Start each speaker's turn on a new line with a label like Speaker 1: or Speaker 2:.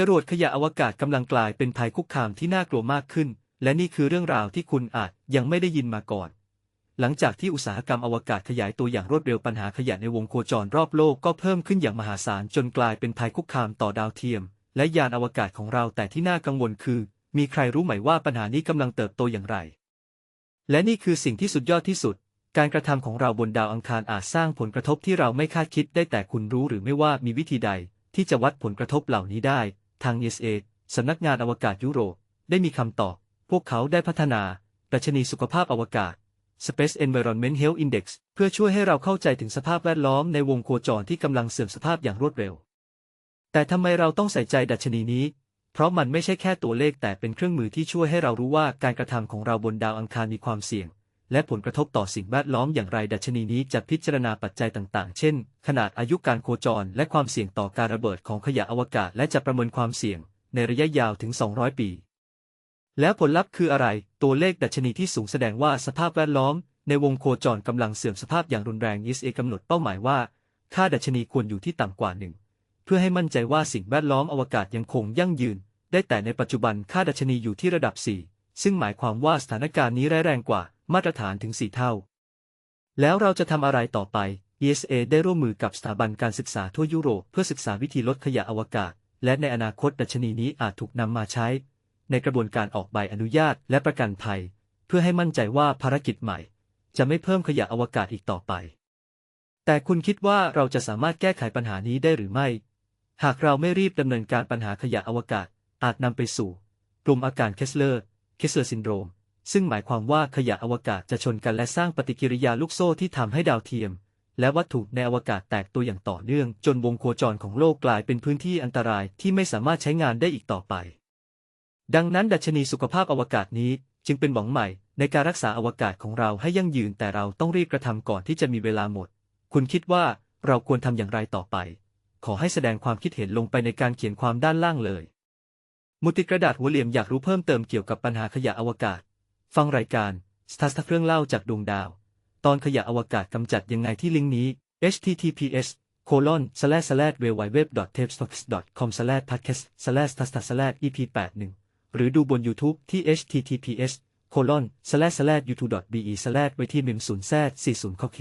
Speaker 1: จรวดขยะอวกาศกำลังกลายเป็นภัยคุกคามที่น่ากลัวมากขึ้น และนี่คือเรื่องราวที่คุณอาจยังไม่ได้ยินมาก่อน หลังจากที่อุตสาหกรรมอวกาศขยายตัวอย่างรวดเร็วปัญหาขยะในวงโคจรรอบโลกก็เพิ่มขึ้นอย่างมหาศาลจนกลายเป็นภัยคุกคามต่อดาวเทียม และยานอวกาศของเราแต่ที่น่ากังวลคือ มีใครรู้ไหมว่าปัญหานี้กำลังเติบโตอย่างไร และนี่คือสิ่งที่สุดยอดที่สุดการกระทำของเราบนดาวอังคารอาจสร้างผลกระทบที่เราไม่คาดคิดได้แต่คุณรู้หรือไม่ว่ามีวิธีใด ที่จะวัดผลกระทบเหล่านี้ได้ ทาง ESA สำนักงานอวกาศยุโรป ได้มีคำตอบ พวกเขาได้พัฒนาดัชนีสุขภาพอวกาศ Space Environment Health Index เพื่อช่วยให้เราเข้าใจถึงสภาพแวดล้อมในวงโคจรที่กำลังเสื่อมสภาพอย่างรวดเร็ว แต่ทำไมเราต้องใส่ใจดัชนีนี้ เพราะมันไม่ใช่แค่ตัวเลขแต่เป็นเครื่องมือที่ช่วยให้เรารู้ว่าการกระทำของเราบนดาวอังคารมีความเสี่ยง และผลกระทบต่อสิ่งแวดล้อมอย่างไรดัชนีนี้จะพิจารณาปัจจัยต่างๆ เช่น ขนาดอายุการโคจร และความเสี่ยงต่อการระเบิดของขยะอวกาศ และจะประเมินความเสี่ยง ในระยะยาวถึง 200 ปี แล้วผลลัพธ์คืออะไร ตัวเลขดัชนีที่สูงแสดงว่าสภาพแวดล้อม ในวงโคจรกำลังเสื่อมสภาพอย่างรุนแรง ESA กำหนดเป้าหมายว่า ค่าดัชนีควรอยู่ที่ต่ำกว่าหนึ่งเพื่อให้มั่นใจว่าสิ่งแวดล้อมอวกาศยังคงยั่งยืน ได้แต่ในปัจจุบันค่าดัชนีอยู่ที่ระดับ 4 ซึ่งหมายความว่าสถานการณ์นี้ร้ายแรงกว่า มาตรฐานถึง 4 เท่า แล้วเราจะทำอะไรต่อไป ESA ได้ร่วมมือกับสถาบันการศึกษาทั่วยุโรปเพื่อศึกษาวิธีลดขยะอวกาศ และในอนาคตดัชนีนี้อาจถูกนำมาใช้ ในกระบวนการออกใบอนุญาตและประกันภัย เพื่อให้มั่นใจว่าภารกิจใหม่ จะไม่เพิ่มขยะอวกาศอีกต่อไป แต่คุณคิดว่าเราจะสามารถแก้ไขปัญหานี้ได้หรือไม่ หากเราไม่รีบดำเนินการปัญหาขยะอวกาศ อาจนำไปสู่ กลุ่มอาการเคสเลอร์ เคสเลอร์ซินโดรม ซึ่งหมายความว่าขยะอวกาศจะชนกันและสร้างปฏิกิริยาลูกโซ่ที่ทำให้ดาวเทียม และวัตถุในอวกาศแตกตัวอย่างต่อเนื่อง จนวงโคจรของโลกกลายเป็นพื้นที่อันตรายที่ไม่สามารถใช้งานได้อีกต่อไป ดังนั้นดัชนีสุขภาพอวกาศนี้จึงเป็นหวังใหม่ในการรักษาอวกาศของเราให้ยั่งยืนแต่เราต้องรีบกระทำก่อนที่จะมีเวลาหมด คุณคิดว่าเราควรทำอย่างไรต่อไป ขอให้แสดงความคิดเห็นลงไปในการเขียนความด้านล่างเลย มุติกระดาษหัวเหลี่ยมอยากรู้เพิ่มเติมเกี่ยวกับปัญหาขยะอวกาศ ฟังรายการสตาร์ทเครื่องเล่าจากดวงดาว ตอนขยะอวกาศกำจัดยังไงที่ลิงก์นี้ https colon slash slash www.tapestocks.com slash podcast slash tasta slash ep 81หรือดูบน YouTube ที่ https colon slash slash youtube.be slash ไว้ที่ mem 0 z 40 coq